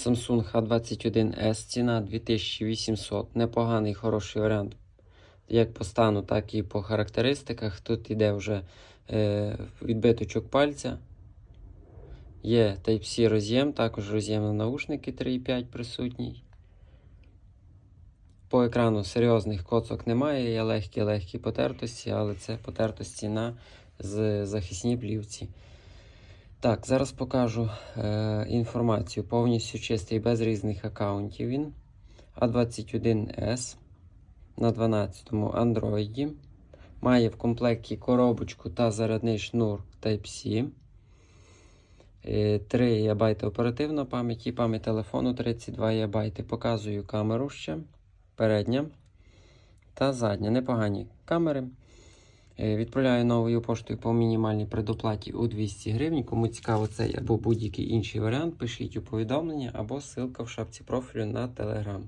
Samsung A21S, ціна 2800. Непоганий, хороший варіант. Як по стану, так і по характеристиках. Тут іде вже е, відбиточок пальця. Є Type-C роз'єм, також роз'єм на наушники 3.5 присутній. По екрану серйозних коцок немає, є легкі-легкі потертості, але це потертості на захисній плівці. Так, зараз покажу е, інформацію. Повністю чистий, без різних аккаунтів він. А21S на 12-му Android. Має в комплекті коробочку та зарядний шнур Type-C. Е, 3 ГБ оперативної пам'яті, пам'ять телефону 32 ГБ. Показую камеру ще. Передня та задня. Непогані камери. Е, Відправляю новою поштою по мінімальній предоплаті у 200 гривень. Кому цікаво цей або будь-який інший варіант, пишіть у повідомлення або ссылка в шапці профілю на Telegram.